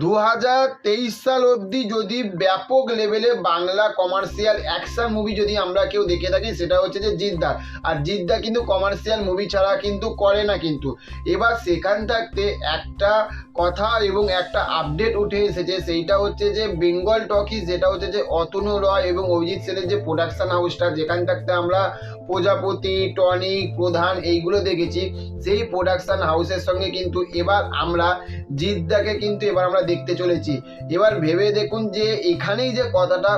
দু হাজার তেইশ সাল অবধি যদি ব্যাপক লেভেলে বাংলা কমার্শিয়াল অ্যাকশন মুভি যদি আমরা কেউ দেখে থাকি, সেটা হচ্ছে যে জিদ্দা। আর জিদ্দা কিন্তু কমার্শিয়াল মুভি ছাড়া কিন্তু করে না কিন্তু। এবার সেখান থাকতে একটা কথা এবং একটা আপডেট উঠে এসেছে, সেইটা হচ্ছে যে বেঙ্গল টকি যেটা হচ্ছে যে অতনু রয় এবং অভিজিৎ সেনের যে প্রোডাকশন হাউসটা যেখান থাকতে আমরা প্রজাপতি টনিক প্রধান এইগুলো দেখেছি। সেই প্রোডাকশান হাউসের সঙ্গে কিন্তু এবার আমরা জিদ্দাকে কিন্তু এবার আমরা দেখতে চলেছি। এবার ভেবে দেখুন যে এখানেই যে কথাটা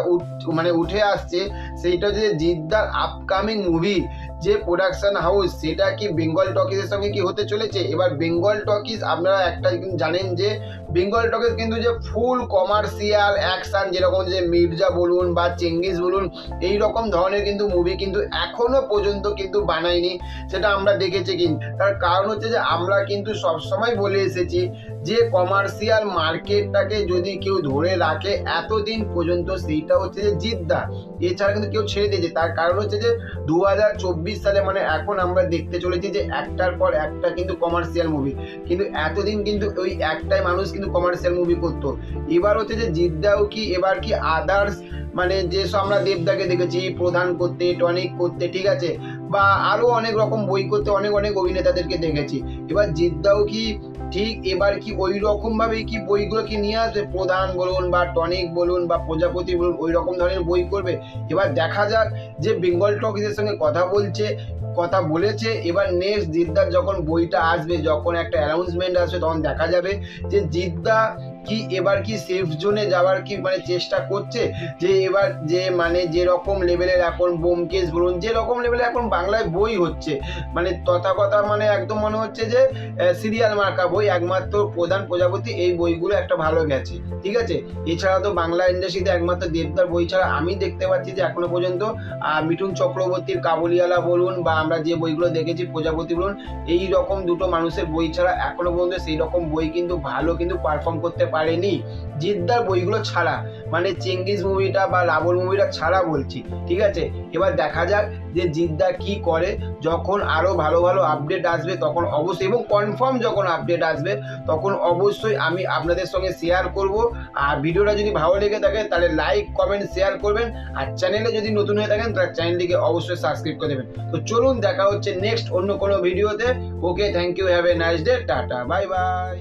মানে উঠে আসছে, সেইটা যে জিদ্দার আপকামিং মুভি যে প্রোডাকশন হাউস সেটা কি বেঙ্গল টকিজের সঙ্গে কি হতে চলেছে? এবার বেঙ্গল টকিজ আপনারা একটা জানেন যে বেঙ্গল টকিজ কিন্তু যে ফুল কমার্শিয়াল অ্যাকশন যেরকম যে মির্জা বলুন বা চেঙ্গিস বলুন এই রকম ধরনের কিন্তু মুভি কিন্তু এখনও পর্যন্ত কিন্তু বানায়নি। সেটা আমরা দেখেছি কিন্তু। তার কারণ হচ্ছে যে আমরা কিন্তু সবসময় বলে এসেছি যে কমার্শিয়াল মার্কেটটাকে যদি কেউ ধরে রাখে, এতদিন পর্যন্ত সেইটা হচ্ছে যে জিদ্দা। এছাড়া কিন্তু কেউ ছেড়ে দিয়েছে। তার কারণ হচ্ছে যে দু হাজার চব্বিশ সালে মানে এখন আমরা দেখতে চলেছি যে একটার পর একটা কিন্তু কমার্শিয়াল মুভি কিন্তু এতদিন কিন্তু ওই একটাই মানুষ কিন্তু কমার্শিয়াল মুভি করতো। এবার হচ্ছে যে জিদ্দাও কি, এবার কি আদার্স মানে যেসব আমরা দেবদাকে দেখেছি, প্রধান করতে, টনিক করতে, ঠিক আছে? বা আরও অনেক রকম বই করতে, অনেক অনেক অভিনেতাদেরকে দেখেছি। এবার জিদ্দাও কি ঠিক এবার কি ওই রকম ভাবে কি বইগুলো কি নিয়ে আসবে? প্রধান বলুন বা টনিক বলুন বা প্রজাপতি বলুন ওই রকম ধরনের বই করবে। এবার দেখা যাক যে বেঙ্গল টকিজের সঙ্গে কথা বলছে, কথা বলেছে, এবার নেক্সট জিদ্দার যখন বইটা আসবে, যখন একটা অ্যানাউন্সমেন্ট আসবে, তখন দেখা যাবে যে জিদ্দা কি এবার কি সেফ জোনে যাওয়ার কি মানে চেষ্টা করছে? যে এবার যে মানে যে রকম লেভেলের এখন বোমকেস বলুন যে রকম লেভেলের এখন বাংলায় বই হচ্ছে। মানে তথাকথা মানে একদম মনে হচ্ছে যে সিরিয়াল মার্কা বই একমাত্র প্রধান প্রজাপতি এই বইগুলো একটা ভালো গেছে, ঠিক আছে? এছাড়া তো বাংলা ইন্ডাস্ট্রিতে একমাত্র দেবদার বই ছাড়া আমি দেখতে পাচ্ছি যে এখনও পর্যন্ত মিঠুন চক্রবর্তীর কাবুলিওয়ালা বলুন বা আমরা যে বইগুলো দেখেছি প্রজাপতি বলুন, এই রকম দুটো মানুষের বই ছাড়া এখনও পর্যন্ত সেই রকম বই কিন্তু ভালো কিন্তু পারফর্ম করতে পারেনি। জিদ্দার বইগুলো ছাড়া মানে চেঙ্গিস মুভিটা বা রাবণ মুভিটা ছাড়া বলছি, ঠিক আছে? এবার দেখা যাক যে জিদ্দা কি করে, যখন আরও ভালো ভালো আপডেট আসবে তখন অবশ্যই, এবং কনফার্ম যখন আপডেট আসবে তখন অবশ্যই আমি আপনাদের সঙ্গে শেয়ার করব। আর ভিডিওটা যদি ভালো লেগে থাকে তাহলে লাইক কমেন্ট শেয়ার করবেন। আর চ্যানেলে যদি নতুন হয়ে থাকেন তাহলে চ্যানেলটিকে অবশ্যই সাবস্ক্রাইব করে দেবেন। তো চলুন, দেখা হচ্ছে নেক্সট অন্য কোনো ভিডিওতে okay thank you have a nice day tata bye bye